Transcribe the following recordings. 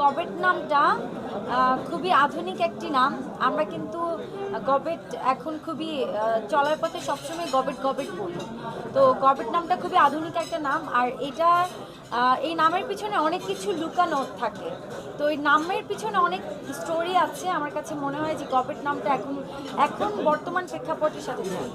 গবেট নামটা খুবই আধুনিক একটি নাম। আমরা কিন্তু গবেট এখন খুবই চলার পথে সবসময় গবেট গবেট বলি। তো গবেট নামটা খুবই আধুনিক একটা নাম, আর এটা এই নামের পিছনে অনেক কিছু লুকানো থাকে। তো এই নামের পিছনে অনেক স্টোরি আছে। আমার কাছে মনে হয় যে গবেট নামটা এখন এখন বর্তমান প্রেক্ষাপটের সাথে যায়।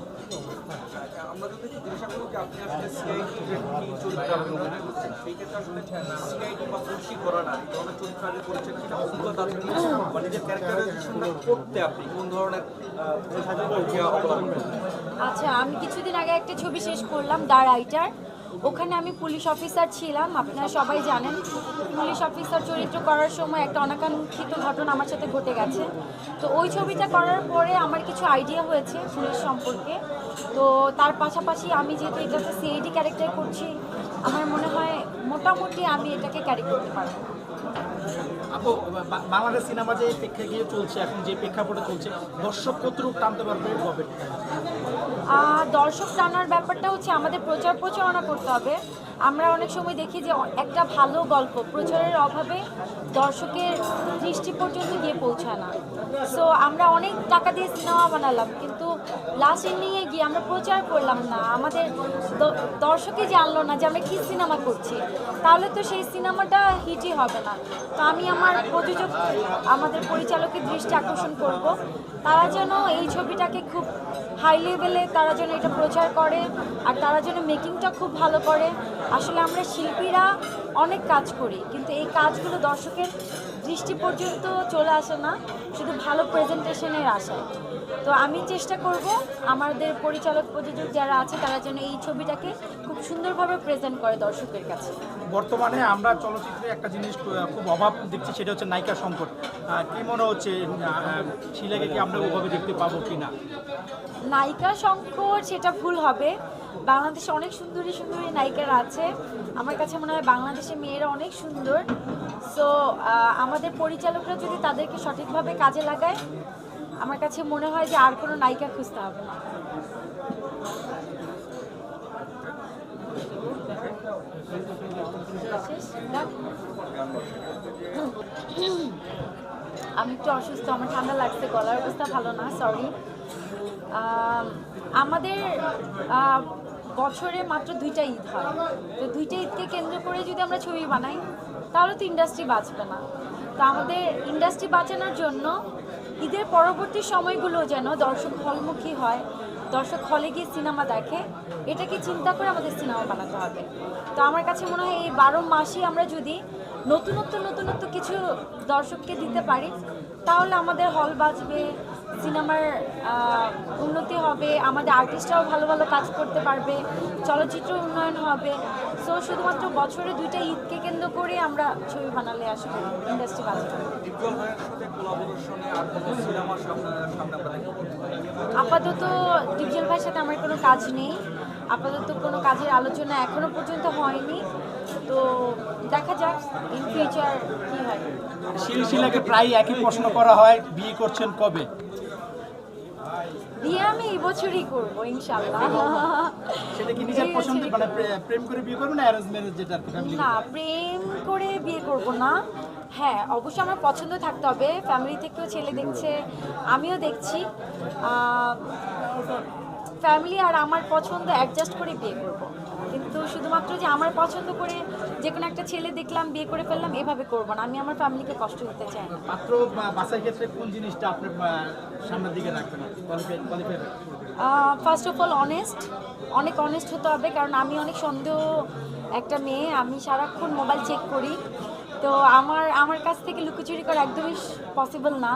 আমরা যদি একটু জিজ্ঞাসা করব যে আপনি আসলে সিআইডি যে চরিত্রে অভিনয় করছেন সেই ক্ষেত্রে আসলে সিআইডি বা পুলিশি করা না এই চরিত্র আগে করেছেন সেটা অভিজ্ঞতা আপনি বা নিজের ক্যারেক্টারাইজেশনটা করতে আপনি কোন ধরনের আহ, প্রক্রিয়া অবলম্বন করেন আচ্ছা আমি কিছুদিন আগে একটা ছবি শেষ করলাম দ্য রাইটার। ওখানে আমি পুলিশ অফিসার ছিলাম, আপনারা সবাই জানেন। পুলিশ অফিসার চরিত্র করার সময় একটা অনাকাঙ্ক্ষিত ঘটনা আমার সাথে ঘটে গেছে। তো ওই ছবিটা করার পরে আমার কিছু আইডিয়া হয়েছে পুলিশ সম্পর্কে। তো তার পাশাপাশি আমি যেহেতু এটাতে সিআইডি ক্যারেক্টার করছি, আমার মনে হয় মোটামুটি আমি এটাকে ক্যারি করতে পারব। আপু বাংলাদেশ সিনেমা যে প্রেক্ষাগৃহে চলছে, এখন যে প্রেক্ষাপটে চলছে, দর্শক কতটুকু টানতে পারবে দর্শক টানার ব্যাপারটা হচ্ছে আমাদের প্রচার প্রচারণা করতে হবে। আমরা অনেক সময় দেখি যে একটা ভালো গল্প প্রচারের অভাবে দর্শকের দৃষ্টি পর্যন্ত গিয়ে পৌঁছায় না। সো আমরা অনেক টাকা দিয়ে সিনেমা বানালাম, কিন্তু লাস্ট এন্ডিংয়ে গিয়ে আমরা প্রচার করলাম না। আমাদের দর্শকই জানলো না যে আমরা কী সিনেমা করছি। তাহলে তো সেই সিনেমাটা হিটই হবে না। তো আমি আমার প্রযোজক, আমাদের পরিচালকের দৃষ্টি আকর্ষণ করব। তারা যেন এই ছবিটাকে খুব হাই লেভেলে তারা যেন এটা প্রচার করে, আর তারা যেন মেকিংটা খুব ভালো করে। আসলে আমরা শিল্পীরা অনেক কাজ করি কিন্তু এই কাজগুলো দর্শকের দৃষ্টি পর্যন্ত চলে আসে না শুধু ভালো প্রেজেন্টেশনের আশায়। তো আমি চেষ্টা করব আমাদের পরিচালক প্রযোজক যারা আছে তারা যেন এই ছবিটাকে খুব সুন্দরভাবে প্রেজেন্ট করে দর্শকের কাছে। বর্তমানে আমরা চলচ্চিত্রে একটা জিনিস খুব অভাব দেখছি সেটা হচ্ছে নায়িকা সংকট কি মনে হচ্ছে শিলাকে কি আমরা ওভাবে দেখতে পাবো কি না নায়িকা সংকট সেটা ভুল হবে। বাংলাদেশে অনেক সুন্দরী সুন্দরী নায়িকারা আছে। আমার কাছে মনে হয় বাংলাদেশের মেয়েরা অনেক সুন্দর। সো আমাদের পরিচালকরা যদি তাদেরকে সঠিকভাবে কাজে লাগায়, আমার কাছে মনে হয় যে আর কোনো নায়িকা খুঁজতে হবে না। আমি একটু অসুস্থ, আমার ঠান্ডা লাগছে, গলার অবস্থা ভালো না সরি আমাদের বছরে মাত্র দুইটা ঈদ হয়। তো দুইটা ঈদকে কেন্দ্র করে যদি আমরা ছবি বানাই, তাহলে তো ইন্ডাস্ট্রি বাঁচবে না। তো আমাদের ইন্ডাস্ট্রি বাঁচানোর জন্য ঈদের পরবর্তী সময়গুলো যেন দর্শক হলমুখী হয়, দর্শক হলে গিয়ে সিনেমা দেখে, এটাকে চিন্তা করে আমাদের সিনেমা বানাতে হবে। তো আমার কাছে মনে হয় এই বারো মাসই আমরা যদি নতুনত্ব নতুনত্ব কিছু দর্শককে দিতে পারি, তাহলে আমাদের হল বাঁচবে সিনেমার উন্নতি হবে, আমাদের আর্টিস্টরাও ভালো ভালো কাজ করতে পারবে, চলচ্চিত্র উন্নয়ন হবে। সো শুধুমাত্র বছরে দুইটা ঈদকে কেন্দ্র করে আমরা ছবি বানালে আসলে ইন্ডাস্ট্রি আপাতত ডিপজল ভাইয়ের সাথে আমার কোনো কাজ নেই। আপাতত কোনো কাজের আলোচনা এখনও পর্যন্ত হয়নি। তো দেখা যাক ইন ফিউচার কী হয়। শিল শিলাকে প্রায় একই প্রশ্ন করা হয়, বিয়ে করছেন কবে? বিয়ে আমি এই বছরই করব ইনশাল্লাহ সেটা কি নিজের পছন্দ মানে প্রেম করে বিয়ে করবেন না অ্যারেঞ্জ ম্যারেজ যেটা না প্রেম করে বিয়ে করব না। হ্যাঁ অবশ্যই আমার পছন্দ থাকতে হবে। ফ্যামিলি থেকেও ছেলে দেখছে আমিও দেখছি। ফ্যামিলি আর আমার পছন্দ অ্যাডজাস্ট করে বিয়ে করব। কিন্তু শুধুমাত্র যে আমার পছন্দ করে যে কোনো একটা ছেলে দেখলাম বিয়ে করে ফেললাম এভাবে করব না। আমি আমার ফ্যামিলিকে কষ্ট দিতে চাই না। পাত্র বা বাছাই ক্ষেত্রে কোন জিনিসটা আপনি সামনের দিকে রাখবেন ফার্স্ট অফ অল অনেস্ট অনেক অনেস্ট হতে হবে কারণ আমি অনেক সন্দেহ একটা মেয়ে। আমি সারাক্ষণ মোবাইল চেক করি। তো আমার আমার কাছ থেকে লুকোচুরি করা একদমই পসিবল না।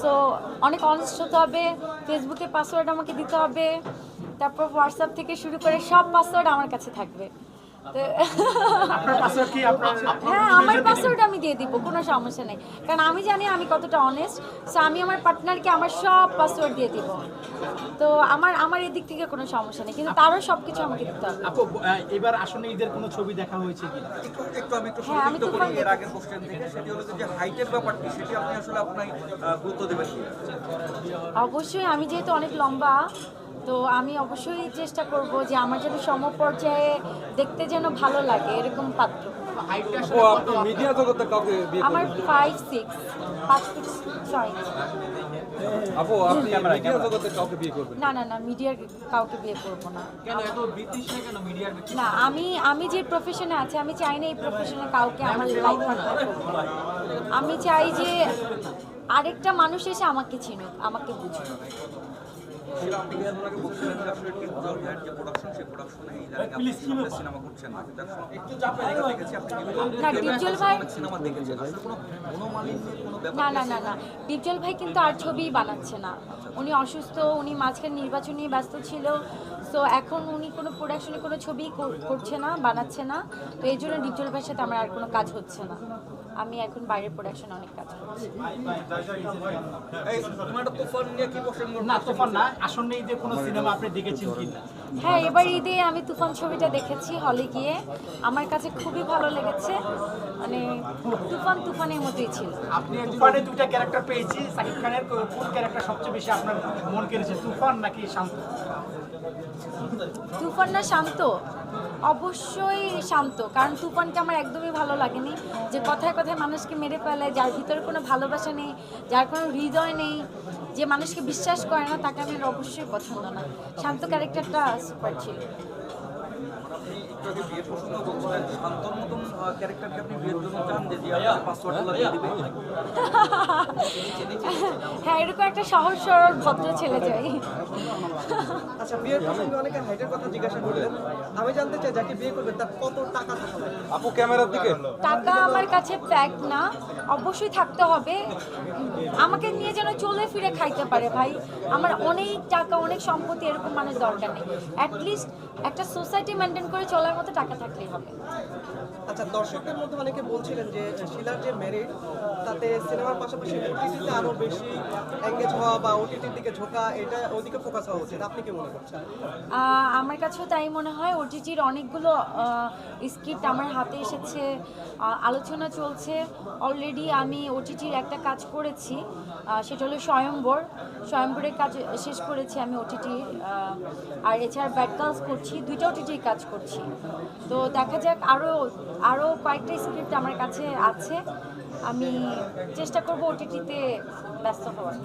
সো অনেক অনেস্ট হতে হবে। ফেসবুকে পাসওয়ার্ড আমাকে দিতে হবে। তারপর হোয়াটসঅ্যাপ থেকে শুরু করে সব পাসওয়ার্ড আমার কাছে থাকবে। তো পাসওয়ার্ড হ্যাঁ আমার পাসওয়ার্ড আমি দিয়ে দিব কোনো সমস্যা নেই। কারণ আমি জানি আমি কতটা অনেস্ট সো আমি আমার পার্টনারকে আমার সব পাসওয়ার্ড দিয়ে দিব। তো আমার আমার এদিক থেকে কোনো সমস্যা নেই কিন্তু তারও সব কিছু আমাকে দিতে হবে। আপু এবার আসলে ঈদের কোনো ছবি দেখা হয়েছে কি একটু একটু আমি একটু হ্যাঁ, আমি তুফান করি এর আগের কোশ্চেন থেকে সেটি হলো যে হাইটের ব্যাপারটি সেটি আপনি আসলে আপনার গুরুত্ব দেবেন অবশ্যই আমি যেহেতু অনেক লম্বা তো আমি অবশ্যই চেষ্টা করব যে আমার যেন সমপর্যায়ে দেখতে যেন ভালো লাগে এরকম পাত্র। মিডিয়া জগতে কাউকে আমার ফাইভ সিক্স পাঁচ ফুট ছয় আপু আপনি মিডিয়া জগতে কাউকে বিয়ে করবেন? না না না মিডিয়ার কাউকে বিয়ে করব না। কেন এত বিতৃষ্ণা কেন মিডিয়ার না আমি আমি যে প্রফেশনে আছি আমি চাই না এই প্রফেশনে কাউকে আমার লাইফ পার্টনার আমি চাই যে আরেকটা মানুষ এসে আমাকে চিনুক আমাকে বুঝুক। সেটা আপনি কিন্তু ওনাকে বলছিলেন যে আসলে টিপজল ভাইয়ের যে প্রোডাকশন সেই প্রোডাকশনে ইদানিং আপনি সিনেমা করছেন না। একটু চাপে দেখেছি আপনি না, ডিপজল ভাই- সিনেমা দেখেছেন। আসলে কোনো মনোমালিন্যের কোনো ব্যাপার না না না না। ডিপজল ভাই কিন্তু আর ছবি বানাচ্ছে না। উনি অসুস্থ উনি মাঝখানে নির্বাচন নিয়ে ব্যস্ত ছিল। সো এখন উনি কোনো প্রোডাকশনে কোনো ছবি করছে না বানাচ্ছে না তো এই জন্য ডিপজল ভাইয়ের সাথে আমার আর কোনো কাজ হচ্ছে না। আমি এখন বাইরের প্রোডাকশনে অনেক কাজ করছি। তুফান না ঈদে কোনো সিনেমা আপনি দেখেছেন কিনা। হ্যাঁ এবার ঈদে আমি তুফান ছবিটা দেখেছি হলে গিয়ে। আমার কাছে খুবই ভালো লেগেছে। মানে তুফান তুফানের মতোই ছিল। আপনি তুফানে দুইটা ক্যারেক্টার পেয়েছি সাকিব খানের কোন ক্যারেক্টার সবচেয়ে বেশি আপনার মন কেড়েছে তুফান নাকি শান্ত? তুফান না শান্ত? অবশ্যই শান্ত কারণ তুফানকে আমার একদমই ভালো লাগেনি। যে কথায় কথায় মানুষকে মেরে ফেলে যার ভিতরে কোনো ভালোবাসা নেই যার কোনো হৃদয় নেই যে মানুষকে বিশ্বাস করে না তাকে আমার অবশ্যই পছন্দ না। শান্ত ক্যারেক্টারটা সুপার ছিল একটু আগে বিয়ের প্রসঙ্গ বলছিলেন শান্তর মতন হ্যাঁ এরকম একটা সহজ সরল ভদ্র ছেলে চাই। আচ্ছা বিয়ের প্রসঙ্গে অনেকে হাইটের কথা জিজ্ঞাসা করলেন। আমি জানতে চাই যাকে বিয়ে করবেন তার কত টাকা থাকবে? আপু ক্যামেরার দিকে। টাকা আমার কাছে ফ্যাক্ট না অবশ্যই থাকতে হবে। আমাকে নিয়ে যেন চলে ফিরে খাইতে পারে ভাই। আমার অনেক টাকা অনেক সম্পত্তি এরকম মানুষ দরকার নেই। অ্যাটলিস্ট একটা সোসাইটি মেনটেন করে চলার মতো টাকা থাকলেই হবে। আচ্ছা দর্শকদের মধ্যে অনেকে বলছিলেন যে শিলার যে মেরিট তাতে সিনেমার পাশাপাশি ওটিটিতে আরও বেশি এঙ্গেজ হওয়া বা ওটিটির দিকে ঝোঁকা এটা ওদিকে ফোকাস হওয়া উচিত। আপনি কি মনে করছেন আহ, আমার কাছেও তাই মনে হয়। ওটিটির অনেকগুলো স্ক্রিপ্ট আমার হাতে এসেছে আলোচনা চলছে। অলরেডি আমি ওটিটির একটা কাজ করেছি সেটা হলো স্বয়ম্বর। স্বয়ম্বরের কাজ শেষ করেছি আমি ওটিটির আর এছাড়া ব্যাড গার্লস করছি, দুইটা ওটিটির কাজ করছি। তো দেখা যাক আরও আরও কয়েকটা স্ক্রিপ্ট আমার কাছে আছে। আমি চেষ্টা করব ওটিটিতে ব্যস্ত হওয়ার।